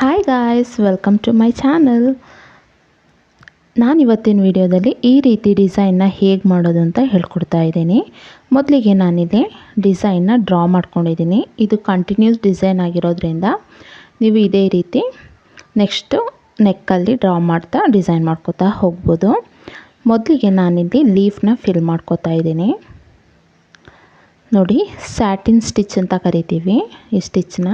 Hi guys welcome to my channel ನಾನು ಇವತ್ತಿನ ವಿಡಿಯೋದಲ್ಲಿ ಈ ರೀತಿ ಡಿಸೈನ್ನ ಹೇಗೆ ಮಾಡೋದು ಅಂತ ಹೇಳ್ಕೊಡ್ತಾ ಇದ್ದೀನಿ. ಮೊದಲಿಗೆ ನಾನಿಲ್ಲಿ ಡಿಸೈನ್ನ ಡ್ರಾ ಮಾಡ್ಕೊಂಡಿದ್ದೀನಿ. ಇದು ಕಂಟಿನ್ಯೂಸ್ ಡಿಸೈನ್ ಆಗಿರೋದ್ರಿಂದ ನೀವು ಇದೇ ರೀತಿ ನೆಕ್ಸ್ಟು ನೆಕ್ಕಲ್ಲಿ ಡ್ರಾ ಮಾಡ್ತಾ ಡಿಸೈನ್ ಮಾಡ್ಕೋತಾ ಹೋಗ್ಬೋದು. ಮೊದಲಿಗೆ ನಾನಿಲ್ಲಿ ಲೀಫ್ನ ಫಿಲ್ ಮಾಡ್ಕೋತಾ ಇದ್ದೀನಿ. ನೋಡಿ ಸ್ಯಾಟಿನ್ ಸ್ಟಿಚ್ ಅಂತ ಕರಿತೀವಿ ಈ ಸ್ಟಿಚ್ನ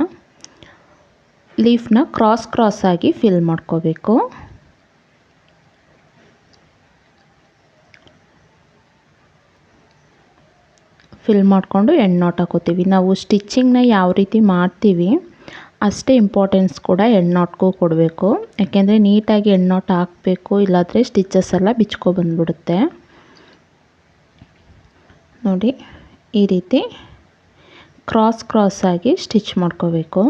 ಲೀಫ್ನ ಕ್ರಾಸ್ ಕ್ರಾಸ್ ಆಗಿ ಫಿಲ್ ಮಾಡ್ಕೋಬೇಕು. ಫಿಲ್ ಮಾಡಿಕೊಂಡು ಎಣ್ಣೆ ನೋಟ್ ಹಾಕೋತೀವಿ. ನಾವು ಸ್ಟಿಚ್ಚಿಂಗ್ನ ಯಾವ ರೀತಿ ಮಾಡ್ತೀವಿ, ಅಷ್ಟೇ ಇಂಪಾರ್ಟೆನ್ಸ್ ಕೂಡ ಎಣ್ಣಾಟ್ಗೂ ಕೊಡಬೇಕು. ಯಾಕೆಂದರೆ ನೀಟಾಗಿ ಎಣ್ಣಾಟ್ ಹಾಕಬೇಕು, ಇಲ್ಲಾಂದರೆ ಸ್ಟಿಚಸ್ ಎಲ್ಲ ಬಿಚ್ಕೊ ಬಂದ್ಬಿಡುತ್ತೆ. ನೋಡಿ, ಈ ರೀತಿ ಕ್ರಾಸ್ ಕ್ರಾಸ್ ಆಗಿ ಸ್ಟಿಚ್ ಮಾಡ್ಕೋಬೇಕು.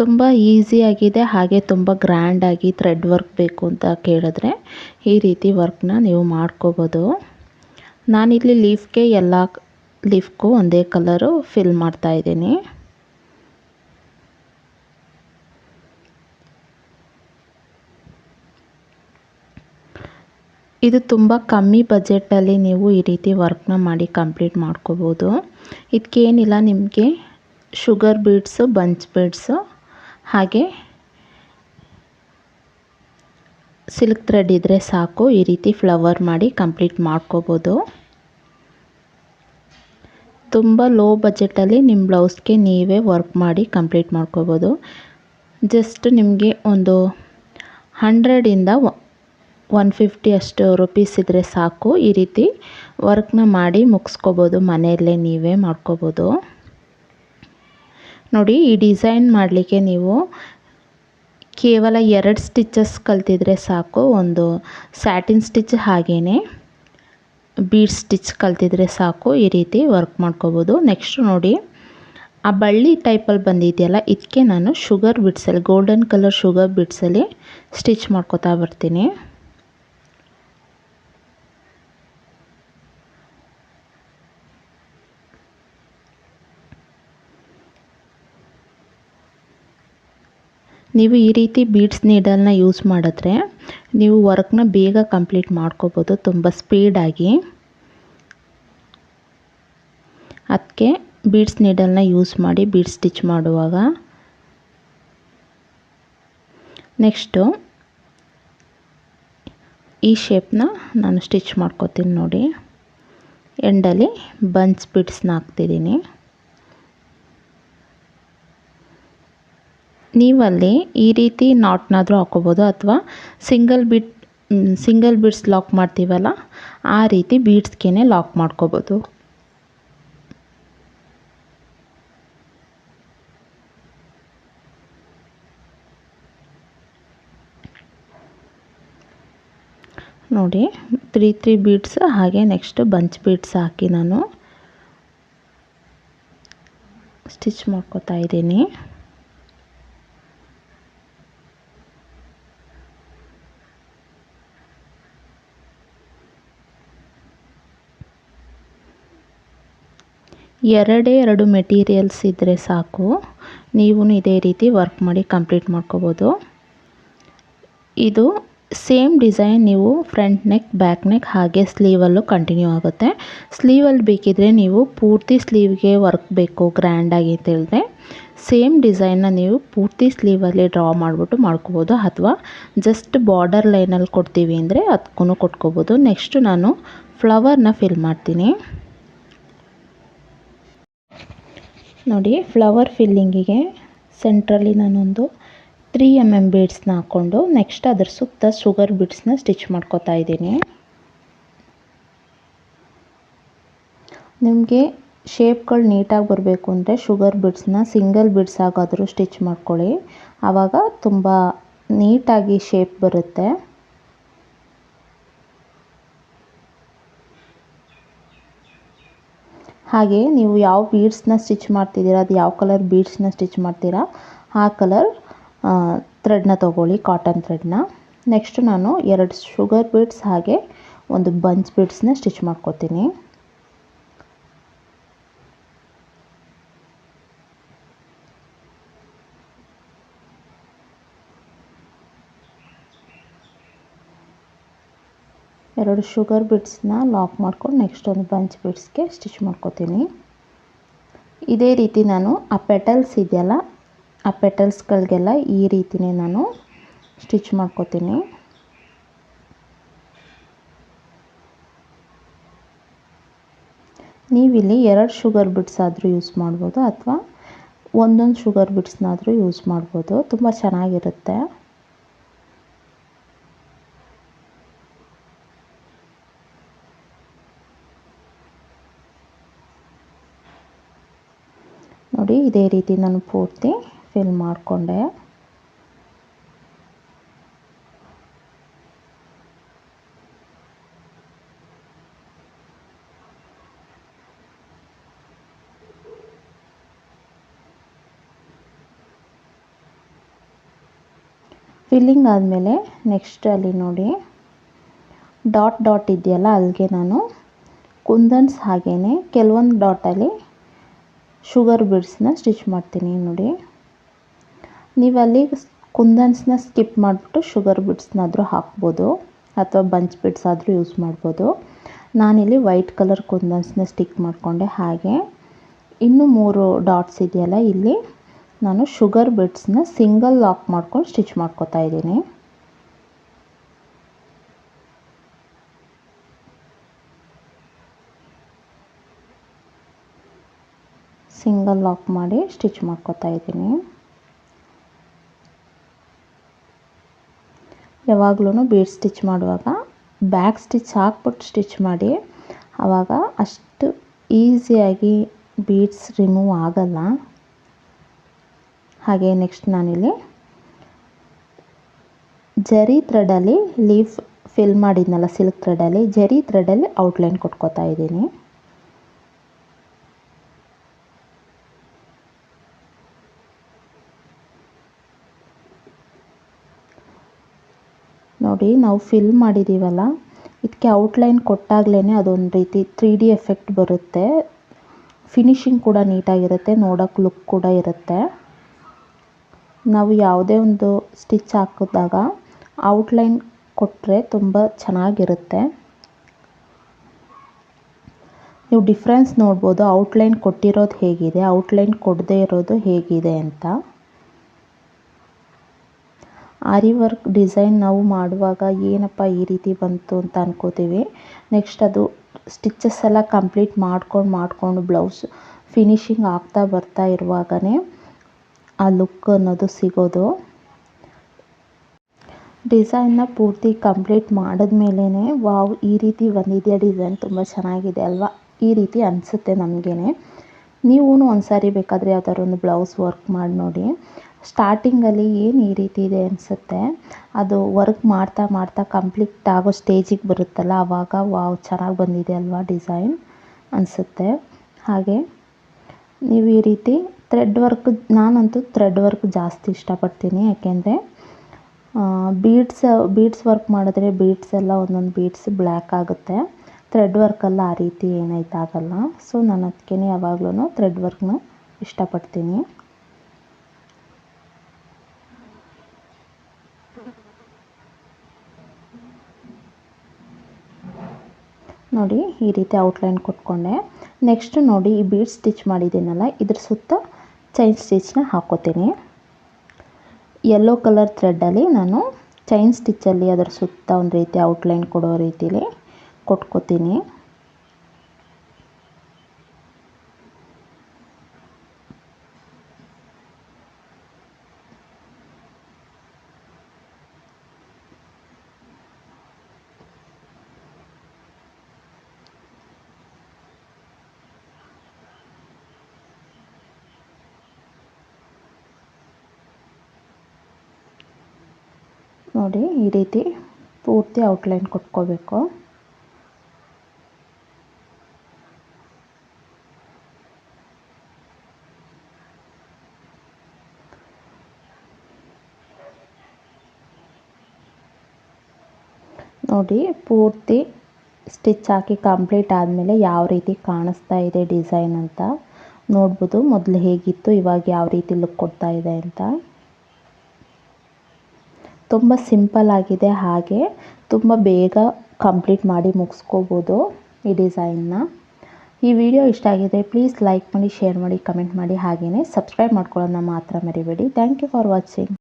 ತುಂಬ ಈಸಿಯಾಗಿದೆ ಹಾಗೆ ತುಂಬ ಗ್ರ್ಯಾಂಡಾಗಿ ಥ್ರೆಡ್ ವರ್ಕ್ ಬೇಕು ಅಂತ ಕೇಳಿದ್ರೆ ಈ ರೀತಿ ವರ್ಕ್ನ ನೀವು ಮಾಡ್ಕೋಬೋದು. ನಾನಿಲ್ಲಿ ಲೀಫ್ಗೆ ಎಲ್ಲ ಲೀಫ್ಗೂ ಒಂದೇ ಕಲರು ಫಿಲ್ ಮಾಡ್ತಾ ಇದ್ದೀನಿ. ಇದು ತುಂಬ ಕಮ್ಮಿ ಬಜೆಟಲ್ಲಿ ನೀವು ಈ ರೀತಿ ವರ್ಕ್ನ ಮಾಡಿ ಕಂಪ್ಲೀಟ್ ಮಾಡ್ಕೋಬೋದು. ಇದಕ್ಕೇನಿಲ್ಲ ನಿಮಗೆ ಶುಗರ್ ಬೀಡ್ಸು ಬಂಚ್ ಬೀಡ್ಸು ಹಾಗೆ ಸಿಲ್ಕ್ ಥ್ರೆಡ್ ಇದ್ದರೆ ಸಾಕು. ಈ ರೀತಿ ಫ್ಲವರ್ ಮಾಡಿ ಕಂಪ್ಲೀಟ್ ಮಾಡ್ಕೋಬೋದು. ತುಂಬ ಲೋ ಬಜೆಟಲ್ಲಿ ನಿಮ್ಮ ಬ್ಲೌಸ್ಗೆ ನೀವೇ ವರ್ಕ್ ಮಾಡಿ ಕಂಪ್ಲೀಟ್ ಮಾಡ್ಕೋಬೋದು. ಜಸ್ಟ್ ನಿಮಗೆ ಒಂದು ಹಂಡ್ರೆಡಿಂದ ಒನ್ ಫಿಫ್ಟಿ ಅಷ್ಟು ರುಪೀಸ್ ಇದ್ದರೆ ಸಾಕು. ಈ ರೀತಿ ವರ್ಕ್ನ ಮಾಡಿ ಮುಗಿಸ್ಕೋಬೋದು. ಮನೆಯಲ್ಲೇ ನೀವೇ ಮಾಡ್ಕೋಬೋದು. ನೋಡಿ, ಈ ಡಿಸೈನ್ ಮಾಡಲಿಕ್ಕೆ ನೀವು ಕೇವಲ ಎರಡು ಸ್ಟಿಚಸ್ ಕಲ್ತಿದ್ರೆ ಸಾಕು. ಒಂದು ಸ್ಯಾಟಿನ್ ಸ್ಟಿಚ್ ಹಾಗೇ ಬೀಡ್ ಸ್ಟಿಚ್ ಕಲ್ತಿದ್ರೆ ಸಾಕು. ಈ ರೀತಿ ವರ್ಕ್ ಮಾಡ್ಕೋಬೋದು. ನೆಕ್ಸ್ಟ್ ನೋಡಿ, ಆ ಬಳ್ಳಿ ಟೈಪಲ್ಲಿ ಬಂದಿದೆಯಲ್ಲ ಇದಕ್ಕೆ ನಾನು ಶುಗರ್ ಬಿಡ್ಸಲ್ಲಿ, ಗೋಲ್ಡನ್ ಕಲರ್ ಶುಗರ್ ಬಿಡ್ಸಲ್ಲಿ ಸ್ಟಿಚ್ ಮಾಡ್ಕೋತಾ ಬರ್ತೀನಿ. ನೀವು ಈ ರೀತಿ ಬೀಡ್ಸ್ ನೀಡಲ್ನ ಯೂಸ್ ಮಾಡಿದ್ರೆ ನೀವು ವರ್ಕ್ನ ಬೇಗ ಕಂಪ್ಲೀಟ್ ಮಾಡ್ಕೋಬೋದು, ತುಂಬ ಸ್ಪೀಡಾಗಿ ಅದಕ್ಕೆ ಬೀಡ್ಸ್ ನೀಡಲ್ನ ಯೂಸ್ ಮಾಡಿ ಬೀಡ್ ಸ್ಟಿಚ್ ಮಾಡುವಾಗ. ನೆಕ್ಸ್ಟು ಈ ಶೇಪ್ನ ನಾನು ಸ್ಟಿಚ್ ಮಾಡ್ಕೋತೀನಿ ನೋಡಿ. ಎಂಡಲ್ಲಿ ಬನ್ಸ್ ಬೀಡ್ಸ್ನ ಹಾಕ್ತಿದ್ದೀನಿ. ನೀವಲ್ಲಿ ಈ ರೀತಿ ನಾಟ್ನಾದರೂ ಹಾಕೋಬೋದು ಅಥವಾ single bead single beads lock ಮಾಡ್ತೀವಲ್ಲ, ಆ ರೀತಿ ಬೀಡ್ಸ್ಗೆ ಲಾಕ್ ಮಾಡ್ಕೋಬೋದು. ನೋಡಿ ತ್ರೀ ತ್ರೀ ಬೀಡ್ಸ್ ಹಾಗೆ ನೆಕ್ಸ್ಟ್ ಬಂಚ್ ಬೀಡ್ಸ್ ಹಾಕಿ ನಾನು ಸ್ಟಿಚ್ ಮಾಡ್ಕೋತಾ ಇದ್ದೀನಿ. ಎರಡೇ ಎರಡು ಮೆಟೀರಿಯಲ್ಸ್ ಇದ್ದರೆ ಸಾಕು. ನೀವು ಇದೇ ರೀತಿ ವರ್ಕ್ ಮಾಡಿ ಕಂಪ್ಲೀಟ್ ಮಾಡ್ಕೋಬೋದು. ಇದು ಸೇಮ್ ಡಿಸೈನ್ ನೀವು ಫ್ರಂಟ್ ನೆಕ್, ಬ್ಯಾಕ್ ನೆಕ್ ಹಾಗೆ ಸ್ಲೀವಲ್ಲೂ ಕಂಟಿನ್ಯೂ ಆಗುತ್ತೆ. ಸ್ಲೀವಲ್ಲಿ ಬೇಕಿದ್ರೆ ನೀವು ಪೂರ್ತಿ ಸ್ಲೀವ್ಗೆ ವರ್ಕ್ ಬೇಕು ಗ್ರ್ಯಾಂಡಾಗಿ ಅಂತ ಹೇಳಿದ್ರೆ ಸೇಮ್ ಡಿಸೈನ್ನ ನೀವು ಪೂರ್ತಿ ಸ್ಲೀವಲ್ಲಿ ಡ್ರಾ ಮಾಡಿಬಿಟ್ಟು ಮಾಡ್ಕೋಬೋದು ಅಥವಾ ಜಸ್ಟ್ ಬಾರ್ಡರ್ ಲೈನಲ್ಲಿ ಕೊಡ್ತೀವಿ ಅಂದರೆ ಅದಕ್ಕೂ ಕೊಟ್ಕೋಬೋದು. ನೆಕ್ಸ್ಟು ನಾನು ಫ್ಲವರ್ನ ಫಿಲ್ ಮಾಡ್ತೀನಿ. ನೋಡಿ ಫ್ಲವರ್ ಫಿಲ್ಲಿಂಗಿಗೆ ಸೆಂಟ್ರಲ್ಲಿ ನಾನೊಂದು ತ್ರೀ ಎಂ ಎಂ ಬೀಡ್ಸ್ನ ಹಾಕ್ಕೊಂಡು ನೆಕ್ಸ್ಟ್ ಅದ್ರ ಸುತ್ತ ಶುಗರ್ ಬೀಡ್ಸ್ನ ಸ್ಟಿಚ್ ಮಾಡ್ಕೋತಾ ಇದ್ದೀನಿ. ನಿಮಗೆ ಶೇಪ್ಗಳು ನೀಟಾಗಿ ಬರಬೇಕು ಅಂದರೆ ಶುಗರ್ ಬೀಡ್ಸ್ನ ಸಿಂಗಲ್ ಬೀಡ್ಸ್ ಆಗಾದರೂ ಸ್ಟಿಚ್ ಮಾಡ್ಕೊಳ್ಳಿ. ಆವಾಗ ತುಂಬ ನೀಟಾಗಿ ಶೇಪ್ ಬರುತ್ತೆ. ಹಾಗೆ ನೀವು ಯಾವ ಬೀಡ್ಸ್ನ ಸ್ಟಿಚ್ ಮಾಡ್ತಿದ್ದೀರಾ, ಅದು ಯಾವ ಕಲರ್ ಬೀಡ್ಸ್ನ ಸ್ಟಿಚ್ ಮಾಡ್ತೀರಾ, ಆ ಕಲರ್ ಥ್ರೆಡ್ನ ತೊಗೊಳ್ಳಿ ಕಾಟನ್ ಥ್ರೆಡ್ನ ನೆಕ್ಸ್ಟ್ ನಾನು ಎರಡು ಶುಗರ್ ಬೀಡ್ಸ್ ಹಾಗೆ ಒಂದು ಬಂಚ್ ಬೀಡ್ಸ್ನ ಸ್ಟಿಚ್ ಮಾಡ್ಕೊತೀನಿ. ಎರಡು ಶುಗರ್ ಬಿಡ್ಸ್ನ ಲಾಕ್ ಮಾಡ್ಕೊಂಡು ನೆಕ್ಸ್ಟ್ ಒಂದು ಬಂಚ್ ಬಿಡ್ಸ್ಗೆ ಸ್ಟಿಚ್ ಮಾಡ್ಕೋತೀನಿ. ಇದೇ ರೀತಿ ನಾನು ಆ ಪೆಟಲ್ಸ್ ಇದೆಯಲ್ಲ, ಆ ಪೆಟಲ್ಸ್ಗಳಿಗೆಲ್ಲ ಈ ರೀತಿನೇ ನಾನು ಸ್ಟಿಚ್ ಮಾಡ್ಕೋತೀನಿ. ನೀವಿಲ್ಲಿ ಎರಡು ಶುಗರ್ ಬಿಡ್ಸ್ ಆದರೂ ಯೂಸ್ ಮಾಡ್ಬೋದು ಅಥವಾ ಒಂದೊಂದು ಶುಗರ್ ಬಿಡ್ಸ್ನಾದರೂ ಯೂಸ್ ಮಾಡ್ಬೋದು. ತುಂಬ ಚೆನ್ನಾಗಿರುತ್ತೆ ನೋಡಿ ಇದೇ ರೀತಿ ನಾನು ಪೂರ್ತಿ ಫಿಲ್ ಮಾಡಿಕೊಂಡೆ. ಫಿಲ್ಲಿಂಗ್ ಆದಮೇಲೆ ನೆಕ್ಸ್ಟ್ ಅಲ್ಲಿ ನೋಡಿ ಡಾಟ್ ಡಾಟ್ ಇದೆಯಲ್ಲ ಅಲ್ಲಿಗೆ ನಾನು ಕುಂದನ್ಸ್ ಹಾಗೇ ಕೆಲವೊಂದು ಡಾಟಲ್ಲಿ ಶುಗರ್ ಬಿಡ್ಸ್ನ ಸ್ಟಿಚ್ ಮಾಡ್ತೀನಿ ನೋಡಿ. ನೀವು ಅಲ್ಲಿ ಕುಂದನ್ಸ್ನ ಸ್ಕಿಪ್ ಮಾಡಿಬಿಟ್ಟು ಶುಗರ್ ಬಿಡ್ಸ್ನಾದರೂ ಹಾಕ್ಬೋದು, ಅಥವಾ ಬಂಚ್ ಬಿಡ್ಸ್ ಆದರೂ ಯೂಸ್ ಮಾಡ್ಬೋದು. ನಾನಿಲ್ಲಿ ವೈಟ್ ಕಲರ್ ಕುಂದನ್ಸ್ನ ಸ್ಟಿಕ್ ಮಾಡಿಕೊಂಡೆ ಹಾಗೆ. ಇನ್ನು ಮೂರು ಡಾಟ್ಸ್ ಇದೆಯಲ್ಲ, ಇಲ್ಲಿ ನಾನು ಶುಗರ್ ಬಿಡ್ಸ್ನ ಸಿಂಗಲ್ ಲಾಕ್ ಮಾಡ್ಕೊಂಡು ಸ್ಟಿಚ್ ಮಾಡ್ಕೋತಾ ಇದ್ದೀನಿ. ಸಿಂಗಲ್ ಲಾಕ್ ಮಾಡಿ ಸ್ಟಿಚ್ ಮಾಡ್ಕೊತಾ ಇದ್ದೀನಿ. ಯಾವಾಗಲೂ ಬೀಡ್ ಸ್ಟಿಚ್ ಮಾಡುವಾಗ ಬ್ಯಾಕ್ ಸ್ಟಿಚ್ ಹಾಕ್ಬಿಟ್ಟು ಸ್ಟಿಚ್ ಮಾಡಿ ಆವಾಗ ಅಷ್ಟು ಈಸಿಯಾಗಿ ಬೀಡ್ಸ್ ರಿಮೂವ್ ಆಗಲ್ಲ. ಹಾಗೆ ನೆಕ್ಸ್ಟ್ ನಾನಿಲ್ಲಿ ಜರಿ ಥ್ರೆಡಲ್ಲಿ ಲೀಫ್ ಫಿಲ್ ಮಾಡಿದ್ನಲ್ಲ ಸಿಲ್ಕ್ ಥ್ರೆಡಲ್ಲಿ ಜರಿ ಥ್ರೆಡಲ್ಲಿ ಔಟ್ಲೈನ್ ಕೊಟ್ಕೋತಾ ಇದ್ದೀನಿ. ನೋಡಿ, ನಾವು ಫಿಲ್ ಮಾಡಿದ್ದೀವಲ್ಲ ಇದಕ್ಕೆ ಔಟ್ಲೈನ್ ಕೊಟ್ಟಾಗಲೇ ಅದೊಂದು ರೀತಿ ತ್ರೀ ಡಿ ಎಫೆಕ್ಟ್ ಬರುತ್ತೆ. ಫಿನಿಶಿಂಗ್ ಕೂಡ ನೀಟಾಗಿರುತ್ತೆ, ನೋಡೋಕೆ ಲುಕ್ ಕೂಡ ಇರುತ್ತೆ. ನಾವು ಯಾವುದೇ ಒಂದು ಸ್ಟಿಚ್ ಹಾಕಿದಾಗ ಔಟ್ಲೈನ್ ಕೊಟ್ಟರೆ ತುಂಬ ಚೆನ್ನಾಗಿರುತ್ತೆ. ನೀವು ಡಿಫ್ರೆನ್ಸ್ ನೋಡ್ಬೋದು ಔಟ್ಲೈನ್ ಕೊಟ್ಟಿರೋದು ಹೇಗಿದೆ ಔಟ್ಲೈನ್ ಕೊಡದೇ ಇರೋದು ಹೇಗಿದೆ ಅಂತ. ಆರಿ ವರ್ಕ್ ಡಿಸೈನ್ ನಾವು ಮಾಡುವಾಗ ಏನಪ್ಪ ಈ ರೀತಿ ಬಂತು ಅಂತ ಅನ್ಕೋತೀವಿ. ನೆಕ್ಸ್ಟ್ ಅದು ಸ್ಟಿಚಸ್ ಎಲ್ಲ ಕಂಪ್ಲೀಟ್ ಮಾಡ್ಕೊಂಡು ಮಾಡಿಕೊಂಡು ಬ್ಲೌಸ್ ಫಿನಿಶಿಂಗ್ ಆಗ್ತಾ ಬರ್ತಾ ಇರುವಾಗಲೇ ಆ ಲುಕ್ ಅನ್ನೋದು ಸಿಗೋದು. ಡಿಸೈನ್ನ ಪೂರ್ತಿ ಕಂಪ್ಲೀಟ್ ಮಾಡಿದ್ಮೇಲೇ ವಾವ್, ಈ ರೀತಿ ಬಂದಿದೆಯಾ ಡಿಸೈನ್? ತುಂಬ ಚೆನ್ನಾಗಿದೆ ಅಲ್ವಾ? ಈ ರೀತಿ ಅನಿಸುತ್ತೆ ನಮಗೇ ನೀವೂ ಒಂದು ಸಾರಿ ಬೇಕಾದರೆ ಯಾವ್ದಾದ್ರು ಒಂದು ಬ್ಲೌಸ್ ವರ್ಕ್ ಮಾಡಿ ನೋಡಿ. ಸ್ಟಾರ್ಟಿಂಗಲ್ಲಿ ಏನು ಈ ರೀತಿ ಇದೆ ಅನಿಸುತ್ತೆ? ಅದು ವರ್ಕ್ ಮಾಡ್ತಾ ಮಾಡ್ತಾ ಕಂಪ್ಲೀಟ್ ಆಗೋ ಸ್ಟೇಜಿಗೆ ಬರುತ್ತಲ್ಲ ಆವಾಗ ವಾವ್, ಚೆನ್ನಾಗಿ ಬಂದಿದೆ ಅಲ್ವಾ ಡಿಸೈನ್ ಅನಿಸುತ್ತೆ. ಹಾಗೆ ನೀವು ಈ ರೀತಿ ಥ್ರೆಡ್ ವರ್ಕ್ ನಾನಂತೂ ಥ್ರೆಡ್ ವರ್ಕ್ ಜಾಸ್ತಿ ಇಷ್ಟಪಡ್ತೀನಿ. ಯಾಕೆಂದರೆ ಬೀಡ್ಸ್ ಬೀಡ್ಸ್ ವರ್ಕ್ ಮಾಡಿದ್ರೆ ಬೀಡ್ಸ್ ಎಲ್ಲ ಒಂದೊಂದು ಬೀಡ್ಸ್ ಬ್ಲ್ಯಾಕ್ ಆಗುತ್ತೆ. ಥ್ರೆಡ್ ವರ್ಕಲ್ಲ ಆ ರೀತಿ ಏನೈತಾಗಲ್ಲ ಸೊ ನಾನು ಅದಕ್ಕೇ ಯಾವಾಗ್ಲೂ ಥ್ರೆಡ್ ವರ್ಕ್ನ ಇಷ್ಟಪಡ್ತೀನಿ. ನೋಡಿ ಈ ರೀತಿ ಔಟ್ಲೈನ್ ಕೊಟ್ಕೊಂಡೆ. ನೆಕ್ಸ್ಟ್ ನೋಡಿ ಈ ಬೀಡ್ ಸ್ಟಿಚ್ ಮಾಡಿದ್ದೀನಲ್ಲ, ಇದ್ರ ಸುತ್ತ ಚೈನ್ ಸ್ಟಿಚ್ನ ಹಾಕೋತೀನಿ. ಯೆಲ್ಲೋ ಕಲರ್ ಥ್ರೆಡ್ಡಲ್ಲಿ ನಾನು ಚೈನ್ ಸ್ಟಿಚ್ಚಲ್ಲಿ ಅದರ ಸುತ್ತ ಒಂದು ರೀತಿ ಔಟ್ಲೈನ್ ಕೊಡೋ ರೀತಿಲಿ ಕೊಟ್ಕೋತೀನಿ. ನೋಡಿ, ಈ ರೀತಿ ಪೂರ್ತಿ ಔಟ್ಲೈನ್ ಕೊಟ್ಕೋಬೇಕು. ನೋಡಿ, ಪೂರ್ತಿ ಸ್ಟಿಚ್ ಹಾಕಿ ಕಂಪ್ಲೀಟ್ ಆದಮೇಲೆ ಯಾವ ರೀತಿ ಕಾಣಿಸ್ತಾ ಇದೆ ಡಿಸೈನ್ ಅಂತ ನೋಡ್ಬೋದು. ಮೊದಲು ಹೇಗಿತ್ತು, ಇವಾಗ ಯಾವ ರೀತಿ ಲುಕ್ ಕೊಡ್ತಾ ಇದೆ ಅಂತ. ತುಂಬ ಸಿಂಪಲ್ ಆಗಿದೆ ಹಾಗೆ. ತುಂಬ ಬೇಗ ಕಂಪ್ಲೀಟ್ ಮಾಡಿ ಮುಗಿಸ್ಕೋಬೋದು ಈ ಡಿಸೈನ್ನ. ಈ ವಿಡಿಯೋ ಇಷ್ಟ ಆಗಿದೆ ಪ್ಲೀಸ್ ಲೈಕ್ ಮಾಡಿ, ಶೇರ್ ಮಾಡಿ, ಕಮೆಂಟ್ ಮಾಡಿ ಹಾಗೆಯೇ ಸಬ್ಸ್ಕ್ರೈಬ್ ಮಾಡ್ಕೊಳ್ಳೋದನ್ನ ಮಾತ್ರ ಮರಿಬೇಡಿ. Thank you for watching.